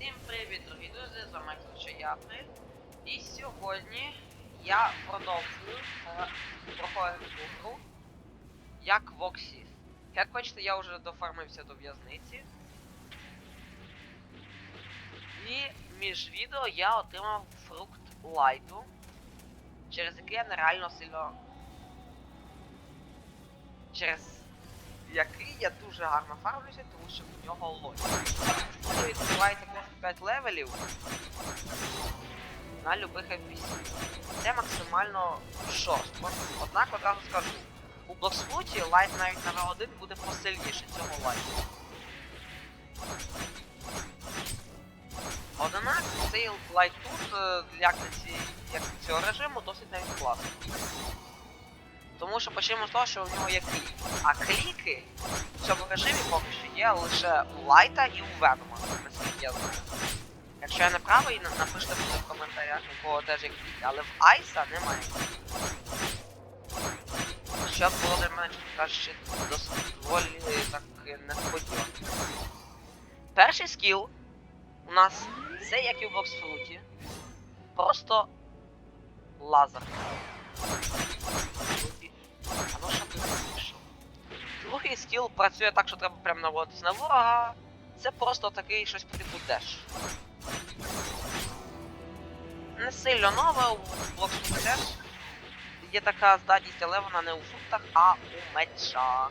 Всім привіт, дорогі друзі, з вами Ключа Яприль. І сьогодні я продовжую проходити гру як Воксіс. Як бачите, я вже дофармився до в'язниці. І між відео я отримав фрукт лайту, через який я нереально сильно. Через який я дуже гарно фармлюся, тому що в нього лось. Ви відкриваєте просто 5 левелів на любих NPC. Це максимально жорстко. Однак одразу скажу, у Блоксфуті лайт навіть на V1 буде посильніше цього лайту. Однак цей лайт тут е, для ці- цього режиму досить навіть класний. Тому що почнемо з того, що у нього є клік. А кліки в цьому режимі поки що є лише у лайта і у Венома, наскільки я знаю. Якщо я не правий, на- напишіть мені в коментарях, у кого теж є кліки, але в Айса немає. Що було для мене, кажучи, досить доволі так несподівано. Перший скіл у нас це як і в Боксфруті. Просто лазер. Ти вийшов? Другий скіл працює так, що треба прям наводитись на ворога. Це просто такий щось по типу деш. Не сильно нове, у Блоксфруті теж є така здатність, але вона не у фруктах, а у меча.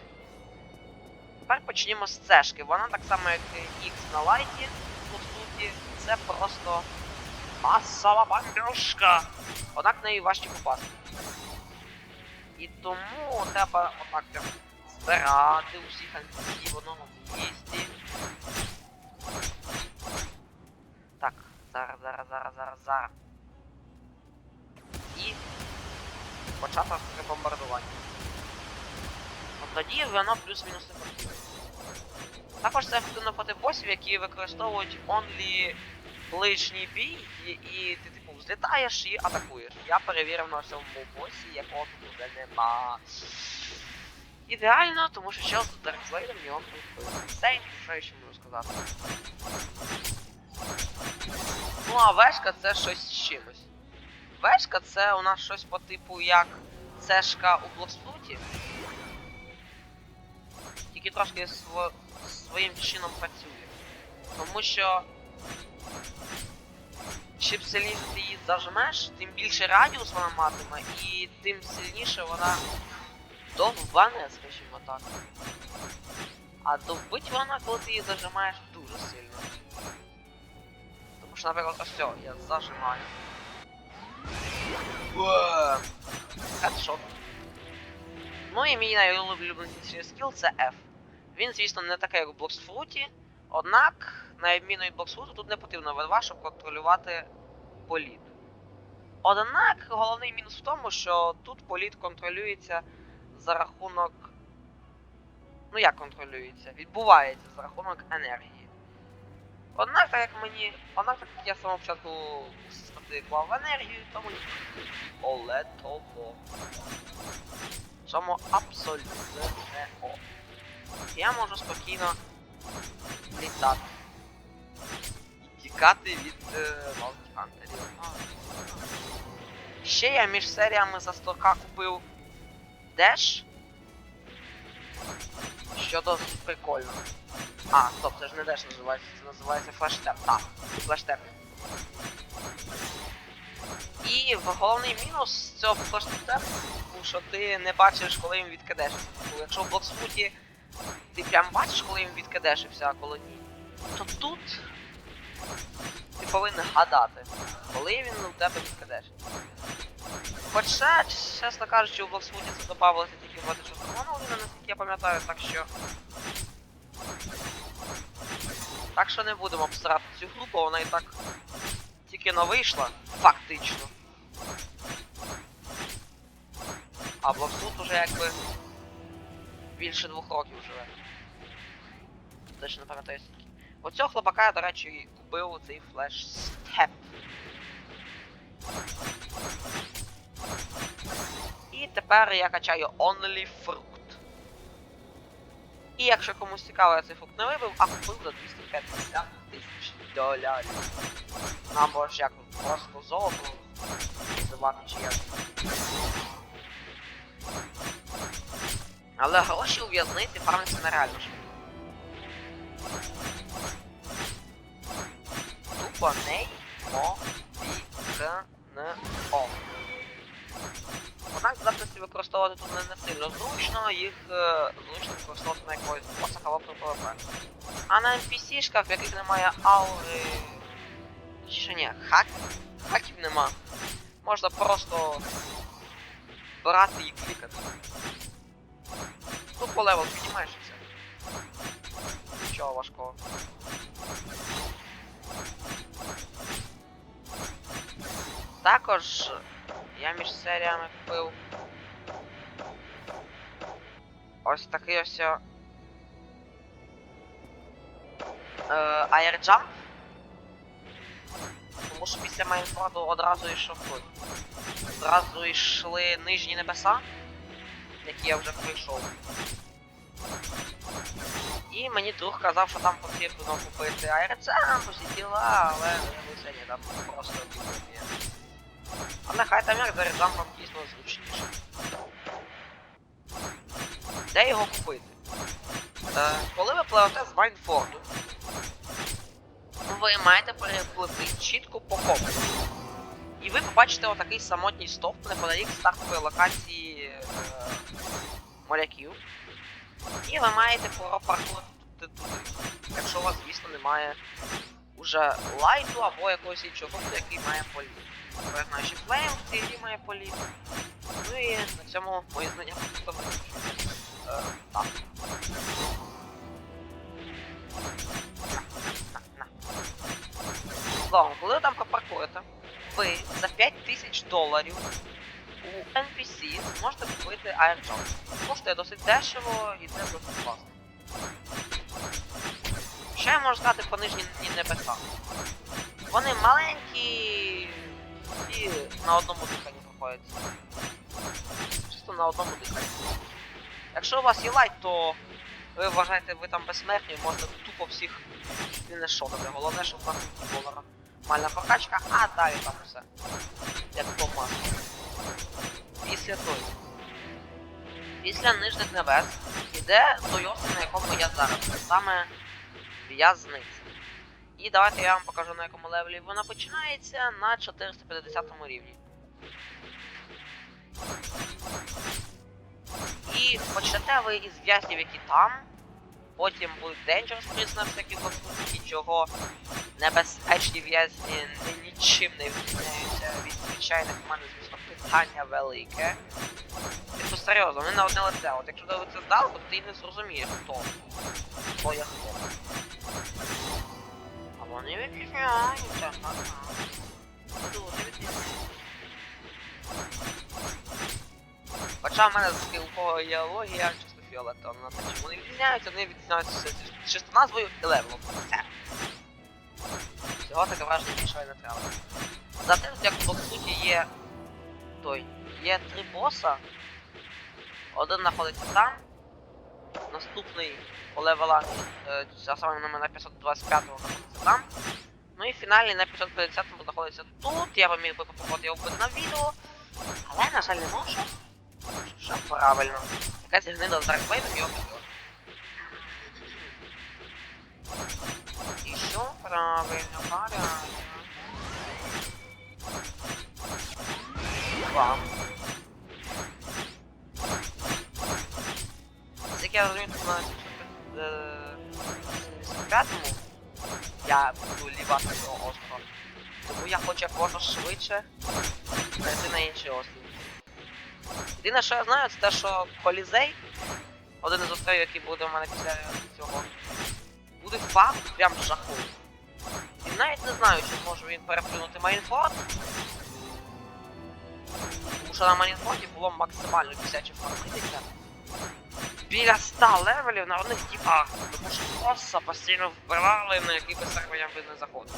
Тепер почнімо з цешки. Вона так само, як і X на лайті, по суті, це просто масова бомбежка. Однак в неї важче попасти. І тому треба отак прям збирати усіх NPC в одному місці. Так, зараз, зараз, зараз, зараз, зараз. І почати таке бомбардування. От тоді воно плюс-мінус не працює. Також це ефективно проти босів, які використовують онлі ближній бій, і, і ти типу взлітаєш і атакуєш. Я перевірив на цьому босі, якого тут вже нема. Ідеально, тому що чел з Даркслейдом його. Все, що я ще можу сказати. Ну а вешка це щось з чимось. Вешка це у нас щось по типу як цешка у Блоксфруті. Тільки трошки сво... своїм чином працює. Тому що чим сильніше ти її зажмеш, тим більше радіус вона матиме, і тим сильніше вона довбане, скажімо так. А довбить вона, коли ти її зажимаєш дуже сильно. Тому що, наприклад, ось все, я зажимаю. Хедшот. Ну і мій найулюбленіший скіл це F. Він, звісно, не такий, як у Блоксфруті, однак, на відміну від Блоксфруту, тут не потрібно V2, щоб контролювати політ. Однак, головний мінус в тому, що тут політ контролюється за рахунок. Ну як контролюється? Відбувається за рахунок енергії. Однак, так як мені. Однак, так як я самого початку стати енергію, то мені фіолетово. Чому абсолютно не о. Я можу спокійно літати. І від е, Валкхантерів. Ще я між серіями за 100к купив Деш. Що досить прикольно. А, стоп, це ж не Деш називається, це називається флештеп. Так, флештеп. І головний мінус цього флештепу, що ти не бачиш, коли він відкидешиться. Бо якщо в блоксфуті ти прям бачиш, коли він відкидешився, а коли ні, то тут ти повинен гадати, коли він у тебе відкидешиться. Хоча, чесно кажучи, у блоксфуті це додавалося тільки в 26 година, наскільки я пам'ятаю, так що. Так що не будемо обсирати цю гру, бо вона і так тільки но вийшла, фактично. А Блоксфут уже якби більше двох років живе. Точно не пам'ятаю скільки. Оцього хлопака я, до речі, купив цей флеш степ. І тепер я качаю Only Fruit. І якщо комусь цікаво, я цей фрукт не вибив, а купив за 250 тисяч долярів. Ну, Або ж як просто золото називати чи як. Але гроші у в'язниці фармиться нереально ж. Тупо не мо ві к н о. Однак записи використовувати тут не, сильно зручно, їх е, зручно використовувати на якогось боса або PvP. А на NPC-шках, в яких немає аури. Чи ні, хак... хаків нема. Можна просто брати і клікати. Ну, по левел піднімаєш і все. Нічого важкого. Також я між серіями купив ось такий ось е, Тому що після Майнфорду одразу йшов той. Одразу йшли нижні небеса, які я вже пройшов. І мені друг казав, що там потрібно купити аерочамп, усі діла, але я ні, там просто є. Але хай там як аерочампом дійсно зручніше. Де його купити? Е, коли ви пливете з Майнфорду, ви маєте перепливти чітко по компасу. І ви побачите отакий самотній стовп неподалік стартової локації е, моряків. І ви маєте пропаркувати туди. Якщо у вас, звісно, немає уже лайту або якогось іншого, який має політ. Знаю, що флейм в цій грі має політ. Ну і на цьому мої знання просто Е, так. Словом, коли ви там пропаркуєте, ви за 5000 доларів у NPC зможете купити Airjump. Коштує досить дешево і це досить класно. Що я можу сказати про нижні ні- Вони маленькі і на одному диханні проходять. Чисто на одному диханні. Якщо у вас є лайт, то ви вважаєте, ви там безсмертні, можете тупо всіх не шотати. Головне, щоб у вас була нормальна прокачка, а далі там все. Як по маслу. Після той. Після нижніх небес іде Тойота, на якому я зараз. Саме в'язниця. І давайте я вам покажу на якому левелі вона починається на 450 рівні. І почнете ви із в'язнів, які там. Потім будуть Dangerous Prisoner, всякі конструкції, чого небезпечні в'язні ні- нічим не відрізняються від звичайних в мене, звісно, питання велике. Типу серйозно, вони на одне лице. От якщо дивитися здалеку, то ти не зрозумієш, хто. Хто є хто. А вони відрізняються, ага. Дуже відрізняються. Хоча в мене з у кого є логія, чисто фіолетовна, та чому вони відрізняються, вони відрізняються чисто назвою і левелом. Все. Всього таке враження більше не треба. За тим, як по суті є той. Є три боса. Один знаходиться там. Наступний по левелах, е, а саме на 525 знаходиться там. Ну і фінальний на 550 знаходиться тут. Я вам би попробувати його вбити на відео. Але, на жаль, не можу. Що правильно. Якась гнида з Дарквейдом його б'є. І що правильно, правильно. Вам. Я розумію, тут на 75-му я буду лівати цього острова. Тому я хочу можна швидше перейти на інший острів. Єдине, що я знаю, це те, що Колізей, один із островів, який буде в мене після цього, буде фарм прям жахливий. І навіть не знаю, чи може він переплюнути Майнфорд. Тому що на Майнфорді було максимально 50 фармитися. Біля 100 левелів на одних тіпах, тому що Фосса постійно вбивали, на який би сервер я би не заходив.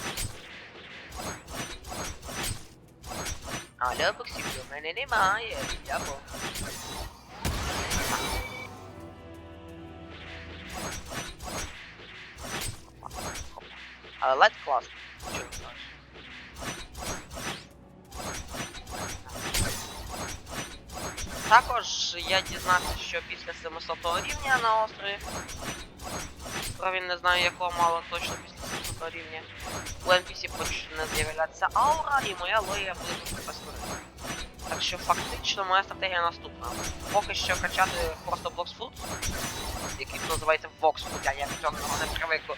Але боксів у мене немає, я бо. Але ледь класно. Також я дізнався, що після 700 рівня на острові. Він не знаю якого мало точно після 700 рівня. У NPC почне з'являтися аура, і моя логія буде безкорисна. Так що фактично моя стратегія наступна. Поки що качати просто Bloxfoot, який називається Voxfoot, я як цього не привик до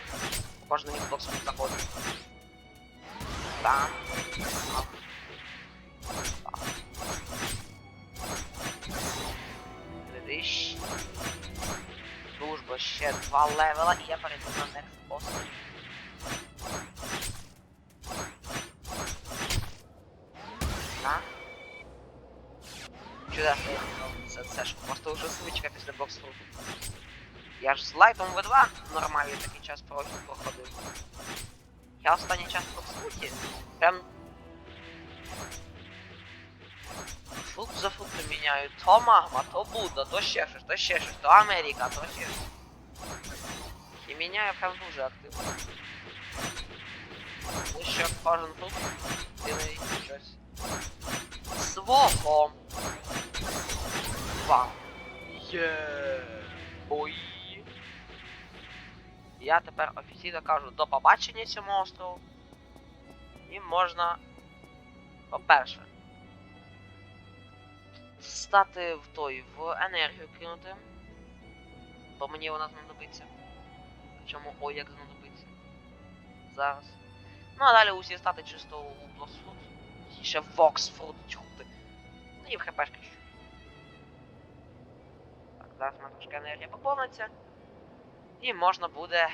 кожної Bloxfoot заходить. Там. Там. Там. Глядиш. Дружба, ще два левела, і я перейду на next boss. На. Чудесно. Це, це ж просто вже звичка після боксфруту. Я ж з лайтом В2 нормальний такий час про- проходив. Я останній час в боксфруті прям футом міняю. То магма, то Будда, то ще щось, то ще щось, то Америка, то ще щось. І міняю прям дуже активно. Ну що кожен тут дивить щось. Свого. Два. Є. Ой. Я тепер офіційно кажу до побачення цьому острову. І можна, по-перше, стати в той в енергію кинути. Бо мені вона знадобиться. Причому ой як знадобиться. Зараз. Ну а далі усі стати чисто у Блосфуд. Ще Воксфуд чути. Ну і в хпшки чуть. Так, зараз у нас трошки енергія поповниться. І можна буде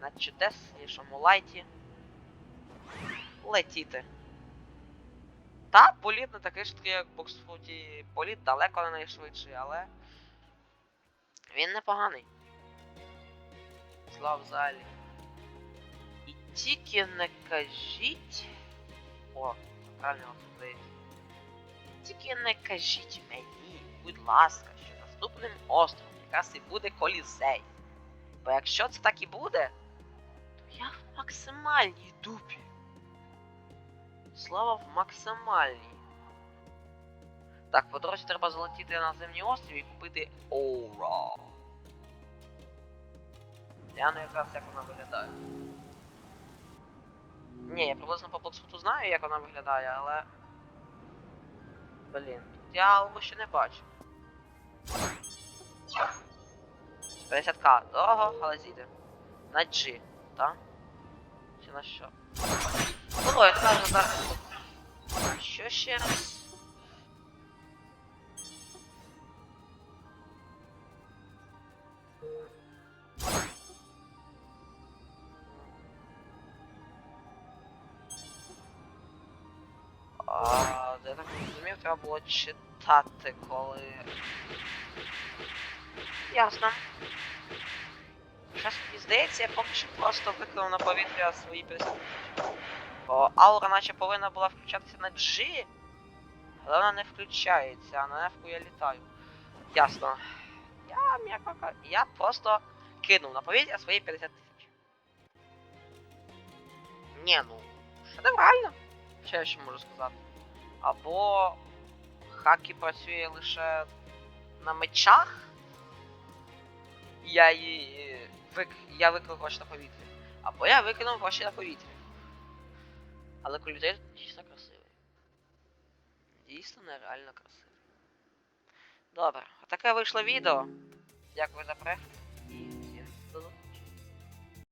на чудеснішому лайті летіти. Та, політ не такий швидкий, як Боксфуті. Політ далеко не найшвидший, але. Він непоганий. Слав залі. І тільки не кажіть. О, правильно здається. Тільки не кажіть мені, будь ласка, що наступним островом якраз і буде колізей. Бо якщо це так і буде, то я в максимальній дупі. Слава в максимальній. Так, по дорозі треба залетіти на земний острів і купити Оура. Я не якраз як вона виглядає. Ні, я приблизно по блоксфуту знаю, як вона виглядає, але. Блін, тут я Албу ще не бачу. 50к. Дорого, але зійде. На G, так? Чи на що? Ну, я скажу зараз. Що ще раз? А, я так розумів, треба було читати, коли. Ясно. Щось мені здається, я поки що просто викинув на повітря свої 50 Бо аура наче повинна була включатися на G, але вона не включається, а на F я літаю. Ясно. Я м'яко Я просто кинув на повітря свої 50 тисяч. Ні, ну, шедеврально. Що я ще можу сказати? Або хакі працює лише на мечах. Я її вик... я викинув гроші на повітря. Або я викинув гроші на повітря. Але кулітер дійсно красивий. Дійсно нереально красивий. Добре, отаке вийшло відео. Дякую за перегляд.